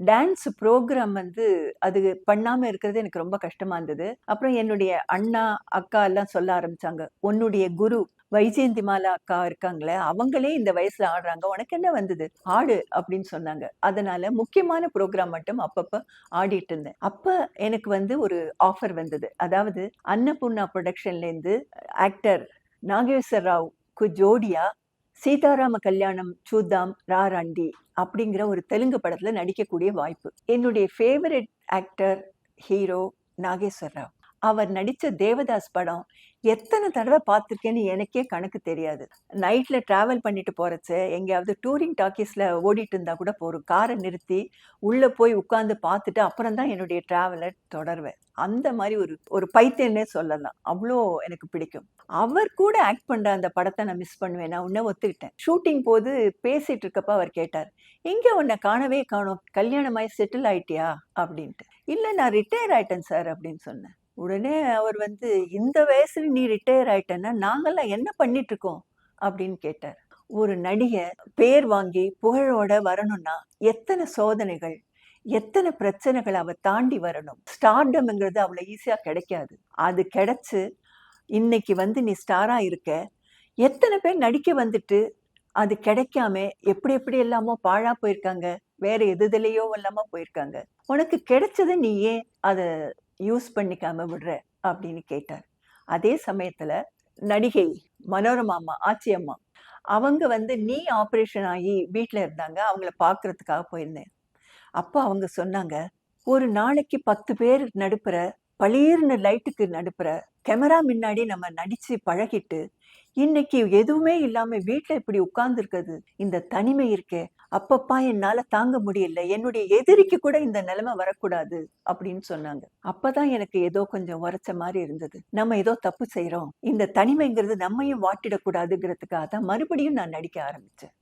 Dance program வந்து அது பண்ணாமல் இருக்கிறது எனக்கு ரொம்ப கஷ்டமாக இருந்தது. அப்புறம் என்னுடைய அண்ணா அக்கா எல்லாம் சொல்ல ஆரம்பிச்சாங்க உன்னுடைய குரு வைஜெயந்தி மாலா அக்கா இருக்காங்களே அவங்களே இந்த வயசுல ஆடுறாங்க உனக்கு என்ன வந்தது? ஆடு அப்படின்னு சொன்னாங்க. அதனால முக்கியமான ப்ரோக்ராம் மட்டும் அப்பப்ப ஆடிட்டு இருந்தேன். அப்ப எனக்கு வந்து ஒரு ஆஃபர் வந்தது. அதாவது அன்னபூர்ணா ப்ரொடக்ஷன்ல இருந்து ஆக்டர் நாகேஸ்வர் ராவ்க்கு ஜோடியா சீதாராம கல்யாணம் சூதாம் ராராண்டி அப்படிங்கிற ஒரு தெலுங்கு படத்தில் நடிக்கக்கூடிய வாய்ப்பு. என்னுடைய favourite actor hero Nageswar Rao. அவர் நடித்த தேவதாஸ் படம் எத்தனை தடவை பார்த்துருக்கேன்னு எனக்கே கணக்கு தெரியாது. நைட்டில் ட்ராவல் பண்ணிட்டு போகிறச்சு எங்கேயாவது டூரிங் டாக்கீஸில் ஓடிட்டு இருந்தால் கூட போகிறோம் காரை நிறுத்தி உள்ளே போய் உட்காந்து பார்த்துட்டு அப்புறம் தான் என்னுடைய ட்ராவலை தொடர்வேன். அந்த மாதிரி ஒரு ஒரு பைத்தியன்னே சொல்லலாம். அவ்வளோ எனக்கு பிடிக்கும். அவர் கூட ஆக்ட் பண்ணுற அந்த படத்தை நான் மிஸ் பண்ணுவேன். நான் உன்ன ஒத்துக்கிட்டேன். ஷூட்டிங் போது பேசிட்டு இருக்கப்ப அவர் கேட்டார் இங்கே உன்னை காணவே காணோம். கல்யாணமாய் செட்டில் ஆயிட்டியா? அப்படின்ட்டு. இல்லை நான் ரிட்டையர் ஆயிட்டேன் சார் அப்படின்னு சொன்னேன். உடனே அவர் வந்து இந்த வயசுல நீ ரிட்டையர் ஆயிட்டேன்னா நாங்கெல்லாம் என்ன பண்ணிட்டு இருக்கோம் அப்படின்னு கேட்டார். ஒரு நடிகை பேர் வாங்கி புகழோட வரணும்னா எத்தனை சோதனைகள் எத்தனை பிரச்சனைகளை அவ தாண்டி வரணும்? ஸ்டார்டம்ங்கிறது அவ்வளோ ஈஸியாக கிடைக்காது. அது கிடைச்சு இன்னைக்கு வந்து நீ ஸ்டாராக இருக்க எத்தனை பேர் நடிக்க வந்துட்டு அது கிடைக்காம எப்படி எப்படி எல்லாமோ பாழா போயிருக்காங்க வேற எது எதுலையோ இல்லாம போயிருக்காங்க. உனக்கு கிடைச்சதை நீ ஏன் அதை யூஸ் பண்ணிக்காம விடுற அப்படின்னு கேட்டார். அதே சமயத்தில் நடிகை மனோரமா அம்மா ஆச்சி அம்மா அவங்க வந்து நீ ஆப்ரேஷன் ஆகி வீட்டில் இருந்தாங்க அவங்கள பார்க்கறதுக்காக போயிருந்தேன். அப்போ அவங்க சொன்னாங்க ஒரு நாளைக்கு பத்து பேர் நடுப்புற பளீர்னு லைட்டுக்கு நடுப்புற கேமரா முன்னாடி நம்ம நடிச்சு பழகிட்டு இன்னைக்கு எதுவுமே இல்லாம வீட்டுல இப்படி உட்கார்ந்துருக்கறது. இந்த தனிமை இருக்கே அப்பப்பா என்னால தாங்க முடியல என்னுடைய எதிரிக்கு கூட இந்த நிலைமை வரக்கூடாது அப்படின்னு சொன்னாங்க. அப்பதான் எனக்கு ஏதோ கொஞ்சம் உரைச்ச மாதிரி இருந்தது. நம்ம ஏதோ தப்பு செய்யறோம் இந்த தனிமைங்கிறது நம்மையும் வாட்டிடக்கூடாதுங்கிறதுக்காக தான் மறுபடியும் நான் நடிக்க ஆரம்பிச்சேன்.